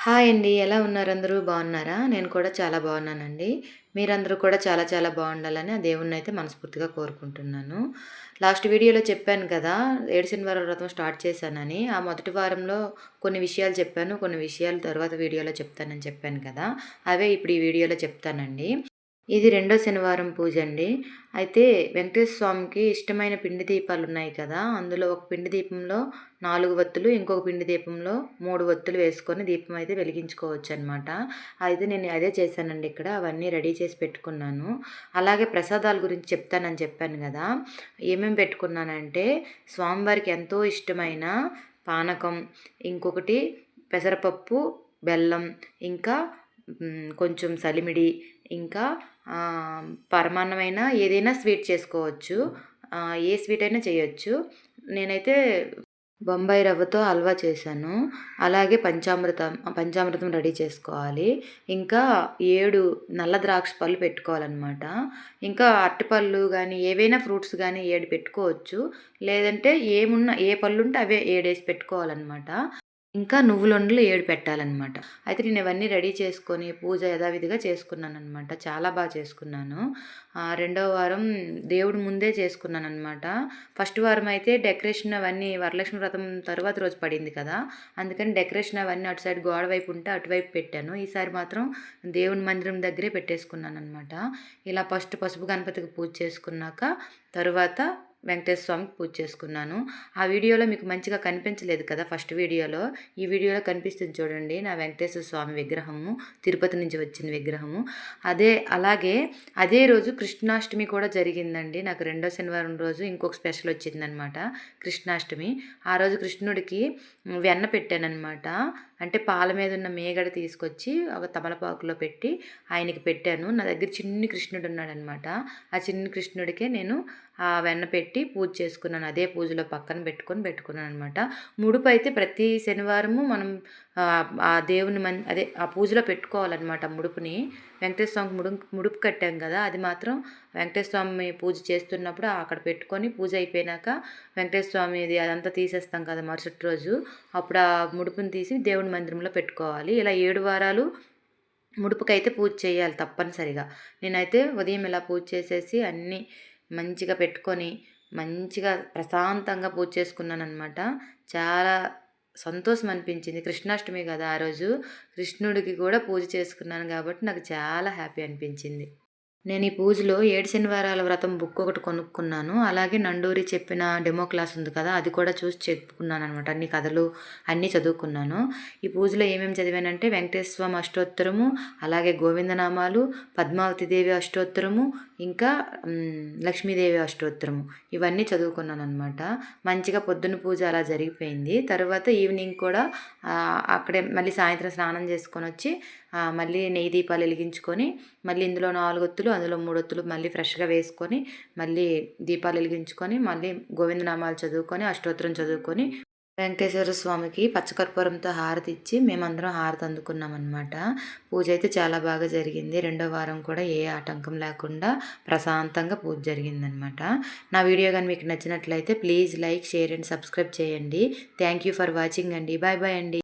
Hi అండి. ఎలా ఉన్నారు అందరూ? బాగున్నారా? నేను కూడా చాలా బాగున్నానండి. మీరందరూ కూడా చాలా చాలా బాగుండాలని ఆ అయితే మనస్ఫూర్తిగా కోరుకుంటున్నాను. లాస్ట్ వీడియోలో చెప్పాను కదా! ఏడు శనివారాల వ్రతం స్టార్ట్ చేశానని. ఆ మొదటి వారంలో కొన్ని విషయాలు చెప్పాను. కొన్ని విషయాలు తర్వాత వీడియోలో చెప్తానని చెప్పాను కదా! అవే ఇప్పుడు ఈ వీడియోలో చెప్తానండి. ఇది రెండో శనివారం పూజ అండి. అయితే వెంకటేశ్వర స్వామికి ఇష్టమైన పిండి దీపాలు ఉన్నాయి కదా అందులో ఒక పిండి దీపంలో నాలుగు వత్తులు ఇంకొక పిండి దీపంలో మూడు వత్తులు వేసుకొని దీపం అయితే వెలిగించుకోవచ్చు అనమాట అయితే నేను అదే చేశానండి ఇక్కడ అవన్నీ రెడీ చేసి పెట్టుకున్నాను. అలాగే ప్రసాదాల గురించి చెప్తానని చెప్పాను కదా ఏమేమి పెట్టుకున్నానంటే స్వామివారికి ఎంతో ఇష్టమైన పానకం ఇంకొకటి పెసరపప్పు బెల్లం ఇంకా కొంచెం సలిమిడి ఇంకా పరమాన్నమైనా ఏదైనా స్వీట్ చేసుకోవచ్చు. ఏ స్వీట్ అయినా చేయొచ్చు. నేనైతే బొంబాయి రవ్వతో హల్వా చేశాను. అలాగే పంచామృతం పంచామృతం రెడీ చేసుకోవాలి. ఇంకా ఏడు నల్ల ద్రాక్ష పళ్ళు పెట్టుకోవాలన్నమాట. ఇంకా అరటిపళ్ళు కానీ ఏవైనా ఫ్రూట్స్ కానీ ఏడు పెట్టుకోవచ్చు. లేదంటే ఏమున్న ఏ పళ్ళు ఉంటే అవే ఏడేసి పెట్టుకోవాలన్నమాట. ఇంకా నువ్వులొండలు ఏడు పెట్టాలన్నమాట. అయితే నేను ఇవన్నీ రెడీ చేసుకొని పూజ యథావిధిగా చేసుకున్నాను అనమాట చాలా బాగా చేసుకున్నాను. రెండవ వారం దేవుడు ముందే చేసుకున్నాను అనమాట ఫస్ట్ వారం అయితే డెకరేషన్ అవన్నీ వరలక్ష్మి వ్రతం తర్వాత రోజు పడింది కదా. అందుకని డెకరేషన్ అవన్నీ అటు సైడ్ గోడ వైపు ఉంటే అటువైపు పెట్టాను. ఈసారి మాత్రం దేవుడి మందిరం దగ్గరే పెట్టేసుకున్నాను అనమాట ఇలా ఫస్ట్ పసుపు గణపతికి పూజ చేసుకున్నాక తరువాత వెంకటేశ్వర స్వామికి పూజ చేసుకున్నాను. ఆ వీడియోలో మీకు మంచిగా కనిపించలేదు కదా ఫస్ట్ వీడియోలో. ఈ వీడియోలో కనిపిస్తుంది చూడండి నా వెంకటేశ్వర స్వామి విగ్రహము తిరుపతి నుంచి వచ్చిన విగ్రహము. అదే అలాగే అదే రోజు కృష్ణాష్టమి కూడా జరిగిందండి. నాకు రెండో శనివారం రోజు ఇంకొక స్పెషల్ వచ్చిందనమాట కృష్ణాష్టమి. ఆ రోజు కృష్ణుడికి వెన్న పెట్టానమాట అంటే పాల మీద ఉన్న మేగడ తీసుకొచ్చి ఒక తమలపాకులో పెట్టి ఆయనకి పెట్టాను. నా దగ్గర చిన్ని కృష్ణుడు ఉన్నాడనమాట. ఆ చిన్ని కృష్ణుడికే నేను ఆ వెన్న పెట్టి పెట్టి పూజ చేసుకున్నాను. అదే పూజలో పక్కన పెట్టుకొని పెట్టుకున్నాను అనమాట ముడుపు అయితే ప్రతి శనివారము మనం ఆ దేవుని మన్ అదే ఆ పూజలో పెట్టుకోవాలన్నమాట ముడుపుని. వెంకటేశ్వర స్వామికి ముడు ముడుపు కట్టాం కదా అది మాత్రం వెంకటేశ్వర స్వామి పూజ చేస్తున్నప్పుడు అక్కడ పెట్టుకొని పూజ అయిపోయినాక వెంకటేశ్వర స్వామిది అదంతా తీసేస్తాం కదా మరుసటి రోజు. అప్పుడు ఆ ముడుపుని తీసి దేవుని మందిరంలో పెట్టుకోవాలి. ఇలా ఏడు వారాలు ముడుపుకైతే పూజ చేయాలి తప్పనిసరిగా. నేనైతే ఉదయం ఇలా పూజ చేసేసి అన్నీ మంచిగా పెట్టుకొని మంచిగా ప్రశాంతంగా పూజ చేసుకున్నాను అనమాట చాలా సంతోషం అనిపించింది కృష్ణాష్టమి కదా ఆ రోజు. కృష్ణుడికి కూడా పూజ చేసుకున్నాను కాబట్టి నాకు చాలా హ్యాపీ అనిపించింది. నేను ఈ పూజలో ఏడు శనివారాల వ్రతం బుక్ ఒకటి కొనుక్కున్నాను. అలాగే నండూరి చెప్పిన డెమో క్లాస్ ఉంది కదా అది కూడా చూసి చెప్పుకున్నాను అనమాట అన్ని కథలు అన్నీ చదువుకున్నాను. ఈ పూజలో ఏమేమి చదివానంటే వెంకటేశ్వరం అష్టోత్తరము అలాగే గోవిందనామాలు పద్మావతి దేవి అష్టోత్తరము ఇంకా లక్ష్మీదేవి అష్టోత్తరము. ఇవన్నీ చదువుకున్నాను అనమాట మంచిగా పొద్దున్న పూజ అలా జరిగిపోయింది. తర్వాత ఈవినింగ్ కూడా అక్కడే మళ్ళీ సాయంత్రం స్నానం చేసుకొని వచ్చి మళ్ళీ నెయ్యి దీపాలు వెలిగించుకొని మళ్ళీ ఇందులో నాలుగొత్తులు అందులో మూడొత్తులు మళ్ళీ ఫ్రెష్గా వేసుకొని మళ్ళీ దీపాలు వెలిగించుకొని మళ్ళీ గోవిందనామాలు చదువుకొని అష్టోత్తరం చదువుకొని వెంకటేశ్వర స్వామికి పచ్చకర్పూరంతో హారతి ఇచ్చి మేమందరం హారతి అందుకున్నాం అనమాట పూజ అయితే చాలా బాగా జరిగింది. రెండో వారం కూడా ఏ ఆటంకం లేకుండా ప్రశాంతంగా పూజ జరిగిందనమాట నా వీడియో కానీ మీకు నచ్చినట్లయితే please like share and subscribe చేయండి. థ్యాంక్ యూ ఫర్ వాచింగ్ అండి. బాయ్ బాయ్ అండి.